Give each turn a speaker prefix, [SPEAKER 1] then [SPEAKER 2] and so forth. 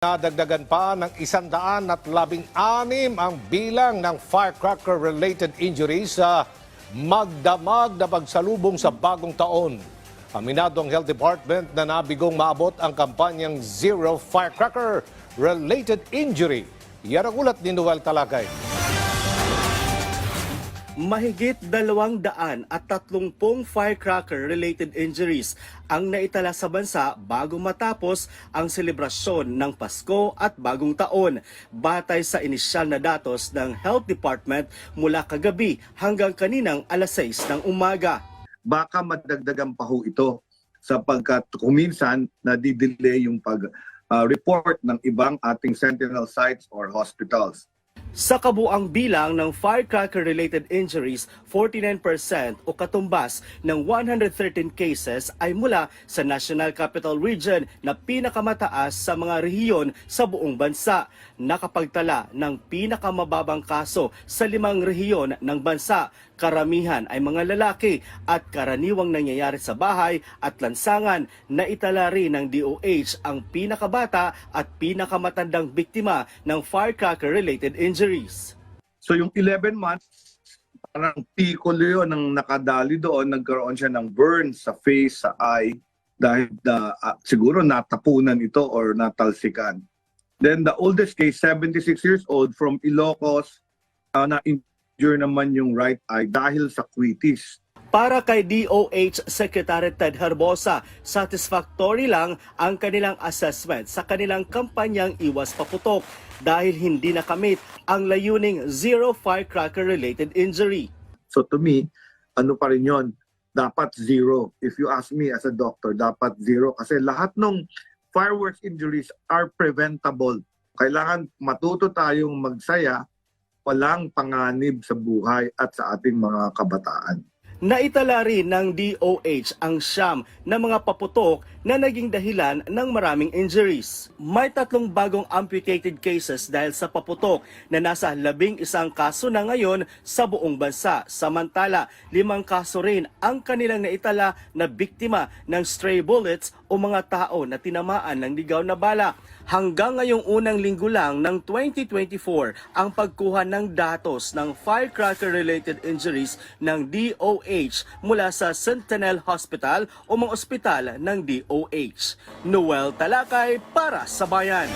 [SPEAKER 1] Nadagdagan pa ng isandaan at labing anim ang bilang ng firecracker-related injuries sa magdamag na pagsalubong sa bagong taon. Aminado ang Health Department na nabigong maabot ang kampanyang Zero Firecracker-Related Injury. Yan ang ulat ni Noel Talagay.
[SPEAKER 2] Mahigit dalawang daan at tatlumpong firecracker-related injuries ang naitala sa bansa bago matapos ang selebrasyon ng Pasko at Bagong Taon. Batay sa inisyal na datos ng Health Department mula kagabi hanggang kaninang alas 6 ng umaga.
[SPEAKER 3] baka madagdagan pa ho ito sapagkat kuminsan nadidelay yung pag-report ng ibang ating sentinel sites or hospitals.
[SPEAKER 2] Sa kabuang bilang ng firecracker-related injuries, 49% o katumbas ng 113 cases ay mula sa National Capital Region na pinakamataas sa mga rehiyon sa buong bansa. Nakapagtala ng pinakamababang kaso sa limang rehiyon ng bansa. Karamihan ay mga lalaki at karaniwang nangyayari sa bahay at lansangan na itala rin ng DOH ang pinakabata at pinakamatandang biktima ng firecracker-related injuries.
[SPEAKER 3] So yung 11 months, parang piccolo yun ang nakadali doon, nagkaroon siya ng burn sa face, sa eye, dahil na, ah, siguro natapunan ito or natalsikan. Then the oldest case, 76 years old from Ilocos, uh, na-injure naman yung right eye dahil sa quitis.
[SPEAKER 2] Para kay DOH Secretary Ted Herbosa, satisfactory lang ang kanilang assessment sa kanilang kampanyang Iwas Paputok dahil hindi nakamit ang layuning zero firecracker-related injury.
[SPEAKER 3] So to me, ano pa rin yun? Dapat zero. If you ask me as a doctor, dapat zero. Kasi lahat ng fireworks injuries are preventable. Kailangan matuto tayong magsaya, walang panganib sa buhay at sa ating mga kabataan.
[SPEAKER 2] Naitala rin ng DOH ang siyam na mga paputok na naging dahilan ng maraming injuries. May tatlong bagong amputated cases dahil sa paputok na nasa labing isang kaso na ngayon sa buong bansa. Samantala, limang kaso rin ang kanilang naitala na biktima ng stray bullets o mga tao na tinamaan ng ligaw na bala. Hanggang ngayong unang linggo lang ng 2024 ang pagkuha ng datos ng firecracker-related injuries ng DOH mula sa Sentinel Hospital o mga ospital ng DOH. Noel Talakay para sa Bayan.